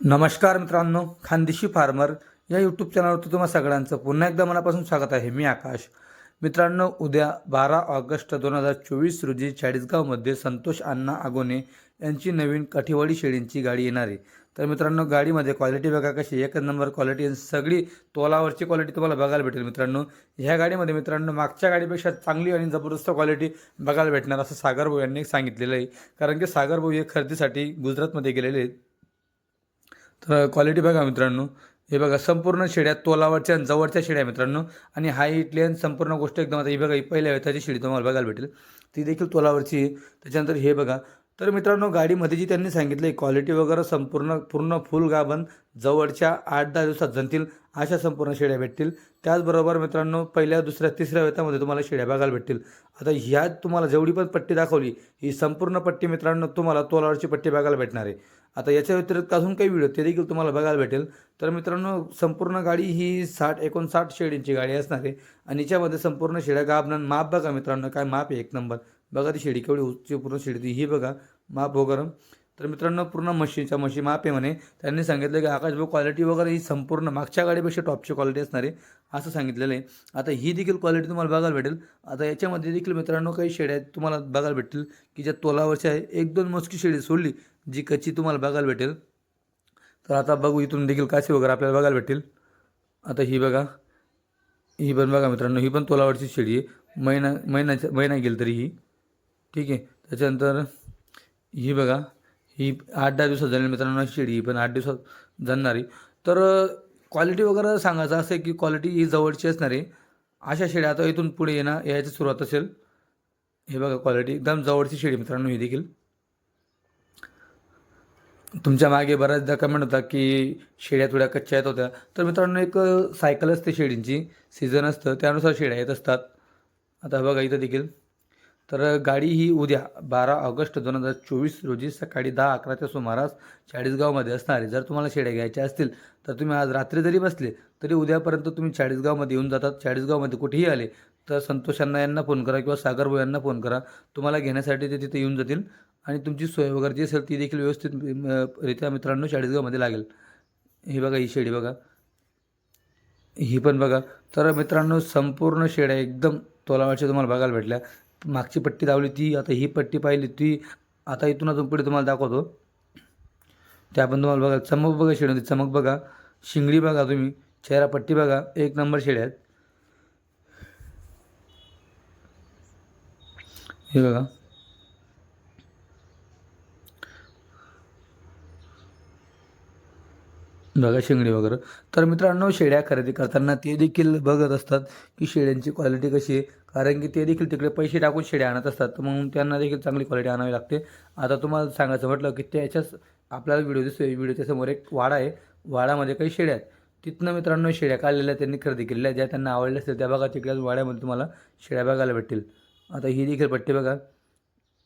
नमस्कार मित्रांनो खानदेशी फार्मर या यूट्यूब चॅनलवर तुम्हा सगळ्यांचं पुन्हा एकदा मनापासून स्वागत आहे. मी आकाश. मित्रांनो उद्या बारा ऑगस्ट दोन हजार चोवीस रोजी चाळीसगावमध्ये संतोष अण्णा आगोने यांची नवीन काठीवाडी शेळींची गाडी येणार आहे. तर मित्रांनो गाडीमध्ये क्वालिटी बघा कशी एकच नंबर क्वालिटी आणि सगळी तोलावरची क्वालिटी तुम्हाला बघायला भेटेल मित्रांनो. ह्या गाडीमध्ये मित्रांनो मागच्या गाडीपेक्षा चांगली आणि जबरदस्त क्वालिटी बघायला भेटणार असं सागर भाऊ यांनी सांगितलेलं आहे. कारण की सागरभाऊ हे खरेदीसाठी गुजरातमध्ये गेलेले आहेत. तर क्वालिटी बघा मित्रांनो. हे बघा संपूर्ण शेड्या तोलावरच्या आणि जवळच्या शेड्या मित्रांनो. आणि हाईटली लेन संपूर्ण गोष्ट एकदम आता ही बघा ही पहिल्या वेळेची शेडी तुम्हाला बघायला भेटेल. ती देखील तोलावरची आहे. त्याच्यानंतर हे बघा तर मित्रांनो गाडीमध्ये जी त्यांनी सांगितलं आहे क्वालिटी वगैरे संपूर्ण पूर्ण फुल गाभण जवळच्या आठ दहा दिवसात जनतील अशा संपूर्ण शेड्या भेटतील. त्याचबरोबर मित्रांनो पहिल्या दुसऱ्या तिसऱ्या वेतामध्ये तुम्हाला शेड्या बघायला भेटतील. आता ह्यात तुम्हाला जेवढी पण पट्टी दाखवली ही संपूर्ण पट्टी मित्रांनो तुम्हाला तोलावरची पट्टी बघायला भेटणार आहे. आता याच्या व्यतिरिक्त अजून काही व्हिडिओ ते देखील तुम्हाला बघायला भेटेल. तर मित्रांनो संपूर्ण गाडी ही साठ एकोणसाठ शेडींची गाडी असणार आहे. आणि याच्यामध्ये संपूर्ण शेड्या गाबनं माप बघा मित्रांनो काय माप आहे? एक नंबर. बघा ती शेडी केवढी उच्च पूर्ण शेडी ती ही बघा माप वगैरे. तर मित्रांनो पूर्ण मशीनच्या मशी माप आहे म्हणे. त्यांनी सांगितलं की आकाश भाऊ क्वालिटी वगैरे ही संपूर्ण मागच्या गाडीपेक्षा टॉपची क्वालिटी असणार आहे असं सांगितलेलं आहे. आता ही देखील क्वालिटी तुम्हाला बघायला भेटेल. आता याच्यामध्ये देखील मित्रांनो काही शेड्या आहेत तुम्हाला बघायला भेटतील की ज्या तोलावरच्या आहे एक दोन मोजकी शेडी सोडली जी कच्ची तुम्हाला बघायला भेटेल. तर आता बघू इथून देखील काशी वगैरे आपल्याला बघायला भेटेल आता ही बघा ही पण बघा मित्रांनो ही पण तोलावरची शेळी आहे. महिना महिन्याच्या महिना गेली तरी ही. ठीक आहे. त्याच्यानंतर ही बघा ही आठ दहा दिवसात झाली मित्रांनो अशी ही पण आठ दिवसात जाणारी तर क्वालिटी वगैरे सांगायचं असं आहे की क्वालिटी ही जवळची असणार. आहे अशा शेड्या आता इथून पुढे येणार यायची सुरुवात असेल. हे बघा क्वालिटी एकदम जवळची शेडी मित्रांनो ही देखील. तुमच्या मागे बऱ्याचदा कमेंट होता की शेड्या थोड्या कच्च्या येत होत्या. तर मित्रांनो एक सायकल असते शेडींची सीझन असतं त्यानुसार शेड्या येत असतात. आता बघा इथं देखील. तर गाडी ही उद्या बारा ऑगस्ट दोन हजार चोवीस रोजी सकाळी दहा अकराच्या सुमारास चाळीसगावमध्ये असणार. आहे जर तुम्हाला शेड्या घ्यायच्या असतील तर तुम्ही आज रात्री जरी बसले तरी उद्यापर्यंत तुम्ही चाळीसगावमध्ये येऊन जातात. चाळीसगावमध्ये कुठेही आले तर संतोषांना यांना फोन करा किंवा सागर भाऊ यांना फोन करा. तुम्हाला घेण्यासाठी ते तिथे येऊन जातील आणि तुमची सोय वगैरे जी असेल ती देखील व्यवस्थित रित्या मित्रांनो चाळीसगावमध्ये लागेल. ही बघा ही शेडी बघा. ही पण बघा. तर मित्रांनो संपूर्ण शेड्या एकदम तोलावाच्या तुम्हाला बघायला भेटल्या. मागची पट्टी दावली ती आता ही पट्टी पाहिली ती आता इथून अजून पुढे तुम्हाला दाखवतो. त्या पण तुम्हाला बघा चमक बघा शेड होती चमक बघा. शिंगडी बघा तुम्ही चेहरा पट्टी बघा एक नंबर शेड आहेत. हे बघा. बघा शेंगडी वगैरे. तर मित्रांनो शेळ्या खरेदी करताना ते देखील बघत असतात की शेळ्यांची क्वालिटी कशी आहे. कारण की ते देखील तिकडे पैसे टाकून शेळ्या आणत असतात. तर मग त्यांना देखील चांगली क्वालिटी आणावी लागते. आता तुम्हाला सांगायचं म्हटलं की त्याच्याच आपल्याला व्हिडिओ दिसतोय. व्हिडिओच्या समोर एक वाडा आहे. वाडामध्ये काही शेळ्या आहेत. तिथनं मित्रांनो शेळ्या काढलेल्या त्यांनी खरेदी केलेल्या ज्या त्यांना आवडल्या असतील त्या बघा तिकडे वाड्यामध्ये तुम्हाला शेळ्या बघायला भेटतील. आता ही देखील पट्टी बघा.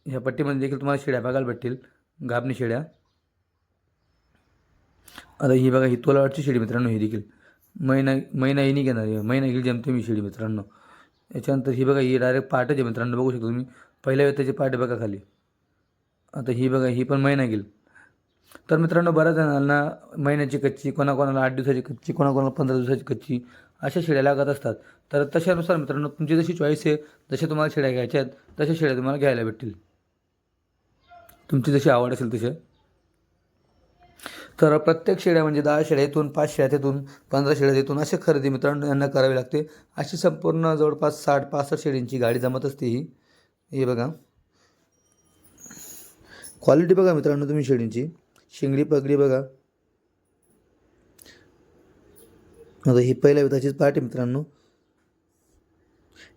ह्या पट्टीमध्ये देखील तुम्हाला शेळ्या बघायला भेटतील. गाबणी शेळ्या. आता ही बघा ही तोलावरची शेळी मित्रांनो ही देखील. महिना महिना ही नाही घेणार आहे. महिना घेईल जमते मी शेळी मित्रांनो. याच्यानंतर ही बघा ही डायरेक्ट पाटच आहे मित्रांनो बघू शकतो तुम्ही. पहिल्या वेळ त्याची पाट बघा खाली. आता ही बघा ही पण महिना घेईल. तर मित्रांनो बऱ्याच जणांना महिन्याची कच्ची कोणाकोणाला आठ दिवसाची कच्ची कोणाकोणाला पंधरा दिवसाची कच्ची अशा शेळ्या लागत असतात. तर तशानुसार मित्रांनो तुमची जशी चॉईस आहे जसे तुम्हाला शेळ्या घ्यायच्या आहेत तशा शेळ्या तुम्हाला घ्यायला भेटतील. तुमची जशी आवड असेल तशा. तर प्रत्येक शेळ्या म्हणजे दहा शेळ्या येथून पाच शेळ्या तिथून पंधरा शेळ्या तिथून अशी खरेदी मित्रांनो यांना करावी लागते. अशी संपूर्ण जवळपास साठ पासष्ट शेळींची गाडी जमत असते ही. हे बघा. क्वालिटी बघा मित्रांनो तुम्ही शेळींची. शिंगडी पगडी बघा. आता ही पहिल्या तशीच पार्टी मित्रांनो.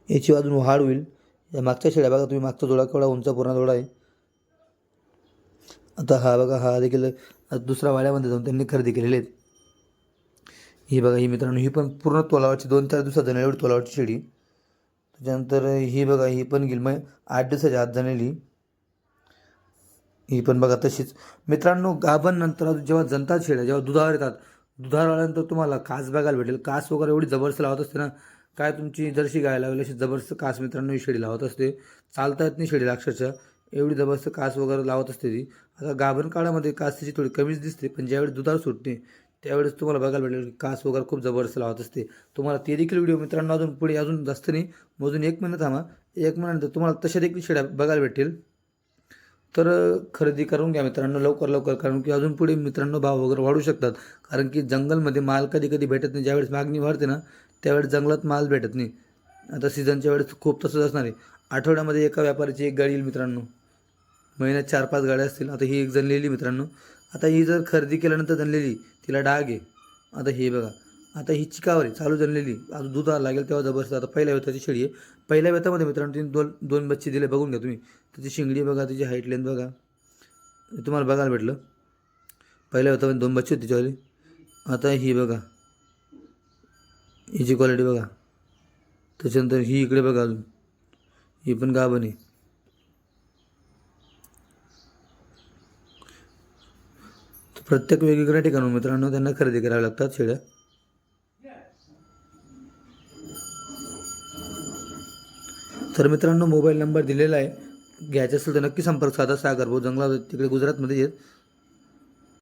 याची अजून वाढ होईल. या मागच्या शेळ्या बघा तुम्ही मागचा जोडा केवढा उंच पूर्ण जोडा आहे. आता हा बघा हा देखील दुसऱ्या वाड्यामध्ये जाऊन त्यांनी खरेदी केलेले आहेत. ही बघा ही मित्रांनो ही पण पूर्ण तोलावरची दोन चार दिवसात जाणेली एवढी तोलावरची शेळी त्याच्यानंतर ही बघा ही पण गेली मग आठ दिवसाच्या आत जाणेली ही पण बघा तशीच. मित्रांनो गाभण नंतर जेव्हा जनतात शेळ्या जेव्हा दुधावर येतात दुधावर आल्यानंतर तुम्हाला कास बघायला भेटेल. कास वगैरे एवढी जबरदस्त लावत असते ना काय तुमची जर्शी गाय लावली अशी जबरदस्त कास मित्रांनो ही शेळी लावत असते. चालता येत नाही शेळीला अक्षरशः. एवढी जबरदस्त कास वगैरे लावत असते ती. आता गाभण काळामध्ये कास तिची थोडी कमीच दिसते पण ज्यावेळेस दुधावर सुटते त्यावेळेस तुम्हाला बघायला भेटेल कास वगैरे खूप जबरदस्त लावत असते. तुम्हाला ते देखील व्हिडिओ मित्रांनो अजून पुढे अजून जास्त नाही मोजून एक महिना थांबा. एक महिन्यानंतर तुम्हाला तशा देखील शेड्या बघायला भेटेल. तर खरेदी करून घ्या मित्रांनो लवकर लवकर कारण की अजून पुढे मित्रांनो भाव वगैरे वाढू शकतात. कारण की जंगलमध्ये माल कधी कधी भेटत नाही. ज्यावेळेस मागणी वाढते ना त्यावेळेस जंगलात माल भेटत नाही. आता सीझनच्या वेळेस खूप तसंच असणार आहे. आठवड्यामध्ये एका व्यापाऱ्याची एक गाडी येईल मित्रांनो. महिन्यात चार पाच गाड्या असतील. आता ही एक जणलेली मित्रांनो. आता ही जर खरेदी केल्यानंतर जणलेली तिला डाग आहे. आता हे बघा. आता ही चिकावर आहे. चालू जणलेली. आता दूध लागेल तेव्हा जबरदस्त. आता पहिल्या वेताची शेळी आहे. पहिल्या वेतामध्ये मित्रांनो तिने दोन दोन बच्चे दिले. बघून घ्या तुम्ही. त्याची शिंगडी बघा तिची हाईट लेंथ बघा. तुम्हाला बघायला भेटलं. पहिल्या वेतामध्ये दोन बच्चे होते तिच्यावाली. आता ही बघा. हिची क्वालिटी बघा. त्याच्यानंतर ही इकडे बघा अजून. ही पण गाभण आहे. प्रत्येक वेगवेगळ्या ठिकाणून मित्रांनो त्यांना खरेदी कराव्या लागतात शेळ्या. तर मित्रांनो मोबाईल नंबर दिलेला आहे. घ्यायचा असेल तर नक्की संपर्क साधा सागर भाऊ जंगला तिकडे गुजरातमध्ये येत